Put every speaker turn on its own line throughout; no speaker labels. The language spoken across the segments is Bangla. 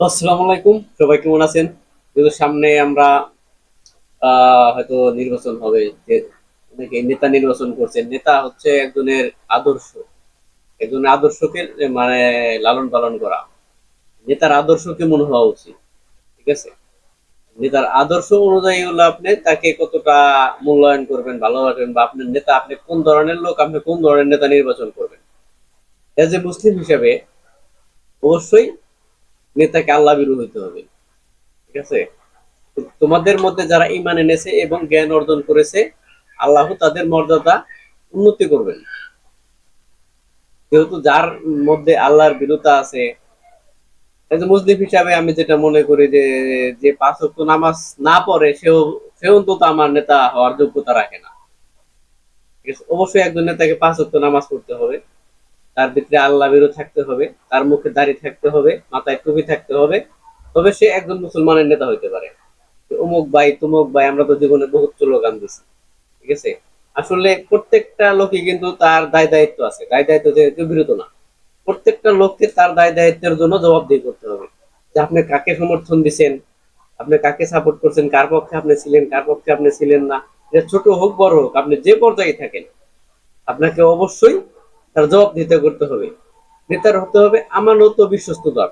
আসসালামু আলাইকুম। সবাই কেমন আছেন? যেহেতু সামনে আমরা হয়তো নির্বাচন হবে অনেকে নেতা নির্বাচন করছেন। নেতা হচ্ছে একজনের আদর্শ। একজনের আদর্শকে মানে লালন পালন করা। নেতার আদর্শ কেমন হওয়া উচিত, ঠিক আছে? নেতার আদর্শ অনুযায়ী হলো আপনি তাকে কতটা মূল্যায়ন করবেন, ভালোবাসবেন, বা আপনার নেতা, আপনি কোন ধরনের লোক, আপনি কোন ধরনের নেতা নির্বাচন করবেন? এজ এ মুসলিম হিসেবে অবশ্যই নেতাকে আল্লাহ বিরু হইতে হবে। ঠিক আছে? তোমাদের মধ্যে যারা ইমান এনেছে এবং জ্ঞান অর্জন করেছে, আল্লাহ তাদের মর্যাদা উন্নতি করবেন। যেহেতু যার মধ্যে আল্লাহর বিরুতা আছে মুসলিম হিসাবে আমি যেটা মনে করি যে যে পাঁচ নামাজ না পড়ে, সেও সে অন্তত আমার নেতা হওয়ার যোগ্যতা রাখে না। ঠিক আছে? অবশ্যই একজন নেতাকে পাঁচ নামাজ পড়তে হবে। তার ভিতরে আল্লাহ বেরো থাকতে হবে, তার মুখে দাড়ি থাকতে হবে, মাথায় টুপি থাকতে হবে, তবে সে একজন মুসলমানের নেতা হইতে পারে। অমুক ভাই, তুমুক ভাই, আমরা তো জীবনে বহুত স্লোগান দিছি, ঠিক আছে? আসলে প্রত্যেকটা লোকই কিন্তু তার দায় দায়িত্ব আছে। দায় দায়িত্ব থেকে বিরত না। প্রত্যেকটা লোককে তার দায় দায়িত্বের জন্য জবাবদিহি করতে হবে। যে আপনি কাকে সমর্থন দিচ্ছেন আপনি কাকে সাপোর্ট করছেন? কার পক্ষে আপনি ছিলেন? কার পক্ষে আপনি ছিলেন না? যে ছোট হোক, বড় হোক, আপনি যে পর্যায়ে থাকেন, আপনাকে অবশ্যই তার জবাব দিতে করতে হবে। নেতার হতে হবে আমানত বিশ্বস্ততার।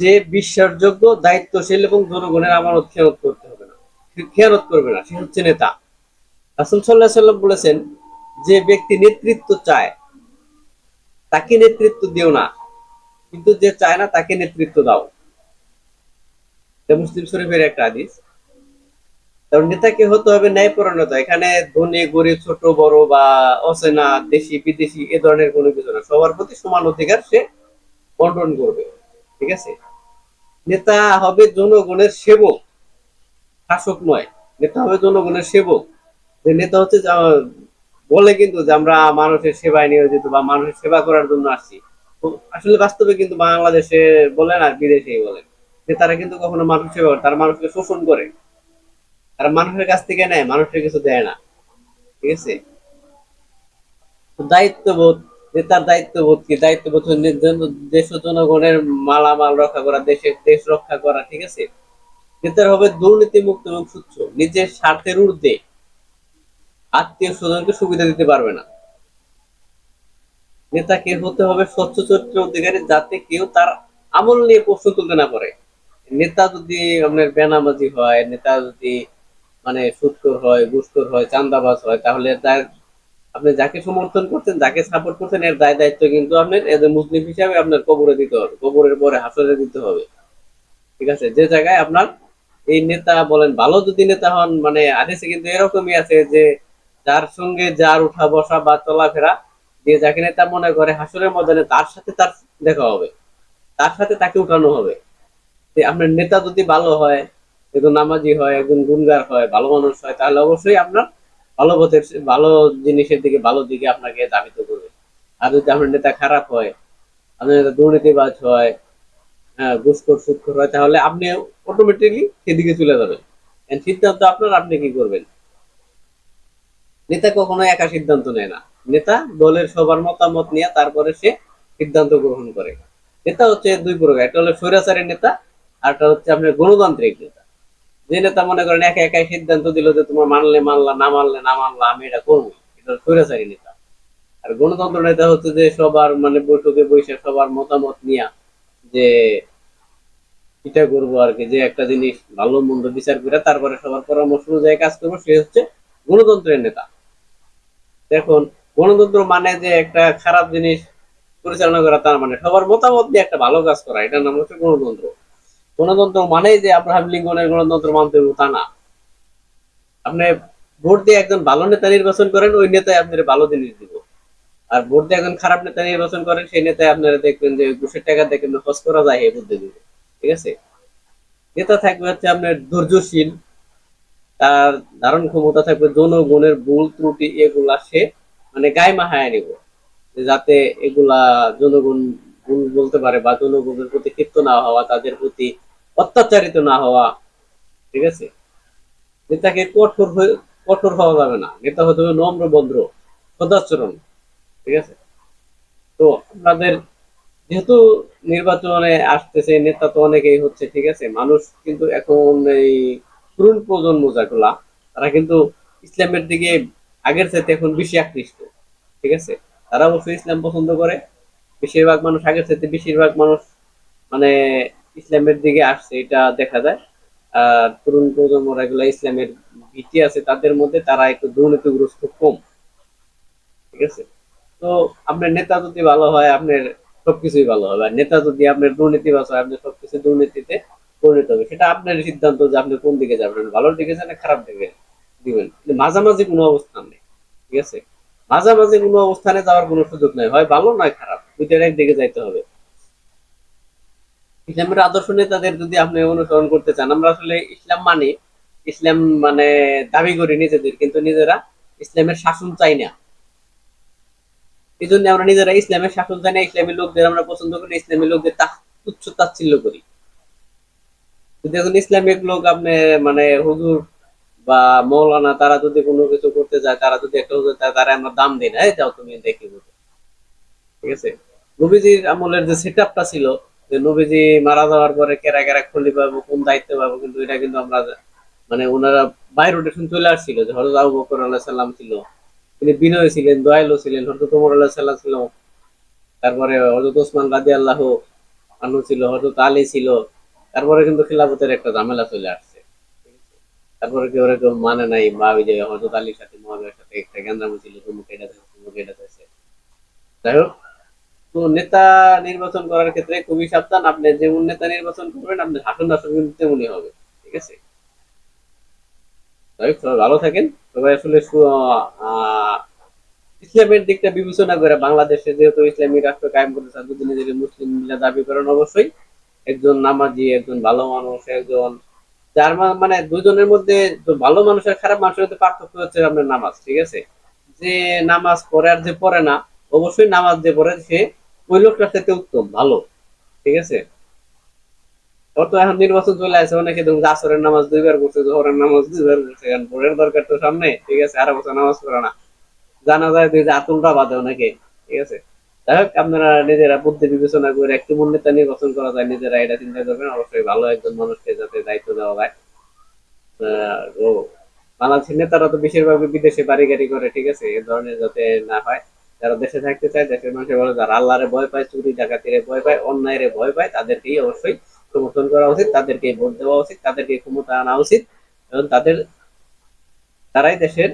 যে বিশ্বাসযোগ্য, দায়িত্বশীল এবং জনগণের আমানত খেয়ানত করতে হবে না। খেয়ানত করবে না, সে হচ্ছে নেতা। রাসুল সাল্লাহ সাল্লাম বলেছেন, যে ব্যক্তি নেতৃত্ব চায়, তাকে নেতৃত্ব দিও না। কিন্তু যে চায় না, তাকে নেতৃত্ব দাও। মুসলিম শরীফের একটা আদিস কারণ নেতাকে হতে হবে ন্যায়পরায়ণতা এখানে ধনী, গরিব, ছোট, বড় বা অচেনা, দেশি, বিদেশি এ ধরনের কোনো কিছু না। সবার প্রতি সমান অধিকার সে বন্টন করবে, ঠিক আছে? নেতা হবে জনগণের সেবক, শাসক নয়। নেতা হবে জনগণের সেবক। যে নেতা হচ্ছে বলে কিন্তু যে আমরা মানুষের সেবায় নিয়োজিত বা মানুষের সেবা করার জন্য আসছি। আসলে বাস্তবে কিন্তু বাংলাদেশে বলেন আর বিদেশেই বলেন নেতারা কিন্তু কখনো মানুষ সেবা করে তারা মানুষকে শোষণ করে। তারা মানুষের কাছ থেকে নেয়, মানুষের কিছু দেয় না। ঠিক আছে? দায়িত্ববোধ নেতার দায়িত্ববোধ কি? দায়িত্ববোধ দেশ জনগণের মালামাল রক্ষা করা, দেশের দেশ রক্ষা করা, ঠিক আছে? নেতার হবে দুর্নীতি মুক্ত এবং সুচ্ছ, নিজের স্বার্থের ঊর্ধ্বে। আত্মীয় স্বজনকে সুবিধা দিতে পারবে না। নেতাকে হতে হবে স্বচ্ছ চরিত্র অধিকারী, যাতে কেউ তার আমল নিয়ে প্রশ্ন তুলতে না পারে। নেতা যদি আপনার বেনামাজি হয়, নেতা যদি মানে সুৎকর হয় ঘুষখোর হয়, চান্দাবাজ হয়, তাহলে তার আপনি যাকে সমর্থন করছেন, যাকে সাপোর্ট করছেন, এর দায় দায়িত্ব কিন্তু আপনার এজ এ মুসলিম হিসাবে আপনার কবরে দিতে হবে, কবরের পরে হাসরে দিতে হবে। ঠিক আছে? যে জায়গায় আপনার এই নেতা বলেন, ভালো যদি নেতা হন মানে আদেশে কিন্তু এরকমই আছে যে যার সঙ্গে যার উঠা বসা বা চলাফেরা দিয়ে যাকে নেতা মনে করে হাসরের ময়দানে তার সাথে তার দেখা হবে, তার সাথে তাকে উঠানো হবে। যে আপনার নেতা যদি ভালো হয় একজন নামাজি হয়, একজন গুনগার হয়, ভালো মানুষ হয়, তাহলে অবশ্যই আপনার ভালো পথের, ভালো জিনিসের দিকে, ভালো দিকে আপনাকে দাবিত করবে। আর যদি আপনার নেতা খারাপ হয়, আপনার নেতা দুর্নীতিবাজ হয় হ্যাঁ ঘুষখোর সুৎখোর হয়, তাহলে আপনি অটোমেটিকলি সেদিকে চলে যাবেন। সিদ্ধান্ত আপনার, আপনি কি করবেন? নেতা কখনো একা সিদ্ধান্ত নেয় না। নেতা দলের সবার মতামত নিয়ে তারপরে সে সিদ্ধান্ত গ্রহণ করে। নেতা হচ্ছে দুই প্রকার, একটা হলো স্বৈরাচারী নেতা, আর একটা হচ্ছে আপনার গণতান্ত্রিক নেতা। যে নেতা মনে করেন একা একাই সিদ্ধান্ত দিল যে তোমার মানলে মানলা, না মানলে না মানলা, আমি এটা করব। এটা হলো স্বৈরাচারী নেতা। আর গণতন্ত্র নেতা হচ্ছে যে সবার মানে বৈঠকে বসে সবার মতামত নিয়ে যে এটা করব আর কি, যে একটা জিনিস ভালো মন্দ বিচার করে তারপরে সবার পরামর্শ অনুযায়ী কাজ করব, সে হচ্ছে গণতন্ত্রের নেতা। দেখুন, গণতন্ত্র মানে যে একটা খারাপ জিনিস পরিচালনা করা, তার মানে সবার মতামত দিয়ে একটা ভালো কাজ করা, এটার নাম হচ্ছে গণতন্ত্র। গণতন্ত্র মানে যে আব্রাহাম লিঙ্কনের গণতন্ত্র মানতে হবে, তা না। আপনি ভোট দিয়ে একজন ভালো নেতা নির্বাচন করেন, ওই নেতায় আপনার ভালো জিনিস দিব। আর ভোট দিয়ে একজন খারাপ নেতা নির্বাচন করেন, সেই নেতায় আপনারা দেখবেন যে ঘুষের টাকা দেখবেন খরচ করা যায় এই বুদ্ধি দিবে ঠিক আছে? নেতা থাকবে হচ্ছে আপনার ধৈর্যশীল, তার ধারণ ক্ষমতা থাকবে জনগণের ভুল, ত্রুটি, এগুলা সে মানে গায়ে মাহায় নিব। যাতে এগুলা জনগণ ভুল বলতে পারে বা জনগণের প্রতি ক্ষিপ্ত না হওয়া, তাদের প্রতি অত্যাচারিত না হওয়া, ঠিক আছে? নেতাকে কঠোর কঠোর হওয়া যাবে না। নেতা হতে হবে নম্র, ভদ্র, সদাচরণ, ঠিক আছে? তো আপনাদের, যেহেতু নির্বাচনে আসতেছে, নেতা তো অনেকেই হচ্ছে, ঠিক আছে? মানুষ কিন্তু এখন এই তরুণ প্রজন্ম যাগুলা, তারা কিন্তু ইসলামের দিকে আগের চাইতে এখন বেশি আকৃষ্ট, ঠিক আছে? তারা অবশ্যই ইসলাম পছন্দ করে। বেশিরভাগ মানুষ আগের চাইতে বেশিরভাগ মানুষ মানে ইসলামের দিকে আসছে, এটা দেখা যায়। আর তরুণ প্রজন্মরা এগুলা ইসলামের ভীতি আছে, তাদের মধ্যে তারা একটু দুর্নীতিগ্রস্ত কম। ঠিক আছে? তো আপনার নেতা যদি ভালো হয়, আপনার সবকিছুই ভালো হবে। আর নেতা যদি আপনার দুর্নীতি বাস হয়, আপনার সবকিছু দুর্নীতিতে পরিণত হবে। সেটা আপনার সিদ্ধান্ত যে আপনি কোন দিকে যাবেন ভালোর দিকে যান খারাপ দিকে দিবেন। মাঝামাঝি কোনো অবস্থান নেই। ঠিক আছে? মাঝামাঝি কোনো অবস্থানে যাওয়ার কোনো সুযোগ নেই। হয় ভালো, নয় খারাপ। দুইটার একদিকে যাইতে হবে। ইসলামের আদর্শ নেতাদের যদি আপনি অনুসরণ করতে চান, আমরা আসলে ইসলাম মানি, ইসলাম মানে দাবি করি নিজেদের, কিন্তু নিজেরা ইসলামের শাসন চাই না। এই জন্য আমরা নিজেরা ইসলামের শাসন চাই না, ইসলামী লোকদের আমরা পছন্দ করি ইসলামী লোকদের তুচ্ছ তাচ্ছিল্য করি। যদি এখন ইসলামিক লোক আপনি মানে হুজুর বা মৌলানা, তারা যদি কোনো কিছু করতে যায়, তারা যদি একটা হুজুর তারা আমরা দাম দিই না যাও তুমি দেখি ঠিক আছে? নবীজির আমলের যে সেট আপটা ছিল যে নবীজি মারা যাওয়ার পরে কেরা কেরা খুলি পাবো, কোন দায়িত্ব পাবো, কিন্তু এটা কিন্তু আমরা মানে ওনারা বাই রোটেশন চলে আসছিল, যে হরত আবু বকর আল্লাহ সাল্লাম ছিল। তিনি বিনয় ছিলেন, দয়ালু ছিলেন হরত ওমর আল্লাহ সাল্লাম ছিল। তারপরে হজরত ওসমান রাজি আল্লাহ আনু ছিল হজরত আলী ছিল। তারপরে কিন্তু খিলাফতের একটা ঝামেলা চলে আসছে। তারপরে কেউ কেউ মানে নাই, বা ওই যে হজরত আলীর সাথে মহাবের সাথে একটা গ্যান্দাম ছিল তুমুক এটা তুমুক এটা যাই হোক নেতা নির্বাচন করার ক্ষেত্রে খুবই সাবধান। আপনি যেমন নেতা নির্বাচন করবেন, আপনার হাসন হাসন কিন্তু তেমনই হবে, ঠিক আছে? ভালো থাকেন। সবাই আসলে ইসলামের দিকটা বিবেচনা করে বাংলাদেশে যেহেতু ইসলামী রাষ্ট্র কায়েম করতে চান, যদি নিজেকে মুসলিম মিলা দাবি করেন অবশ্যই। একজন নামাজি, একজন ভালো মানুষ, একজন যার মানে দুজনের মধ্যে ভালো মানুষ আর খারাপ মানুষের মধ্যে পার্থক্য হচ্ছে আপনার নামাজ, ঠিক আছে? যে নামাজ পড়ে আর যে পড়ে না, অবশ্যই নামাজ যে পড়ে সে ওই লোকটার সাথে উত্তম, ভালো, ঠিক আছে? ওর তো এখন নির্বাচন চলে আসে, অনেকে যে আসরের নামাজ দুইবার করছে জোহরের নামাজ দুইবার করছে কারণ ভোরের দরকার তো সামনে, ঠিক আছে? আরও বছর নামাজ পড়ে না। জানা যায় যে আতুলটা বাদে অনেকে, ঠিক আছে? যাই হোক, আপনারা নিজেরা বুদ্ধি বিবেচনা করে একটু মূল নেতা নির্বাচন করা যায়, নিজেরা এটা চিন্তা করবেন, অবশ্যই ভালো একজন মানুষকে যাতে দায়িত্ব দেওয়া যায়। ও, বাংলাদেশের নেতারা তো বেশিরভাগ বিদেশে বাড়ি গাড়ি করে, ঠিক আছে? এ ধরনের যাতে না হয়। যারা দেশে থাকতে চায়, দেশের মানুষের ভালো যারা আল্লাহরে ভয় পায়, চুরি ডাকাতিরে ভয় পায়, অন্যায়ের ভয় পায়, তাদেরকেই অবশ্যই সমর্থন করা উচিত তাদেরকে ভোট দেওয়া উচিত, তাদেরকে ক্ষমতা আনা উচিত এবং তাদের, তারাই দেশের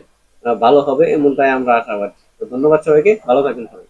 ভালো হবে, এমনটাই আমরা আশাবাদী। তো ধন্যবাদ সবাইকে, ভালো থাকবেন সবাই।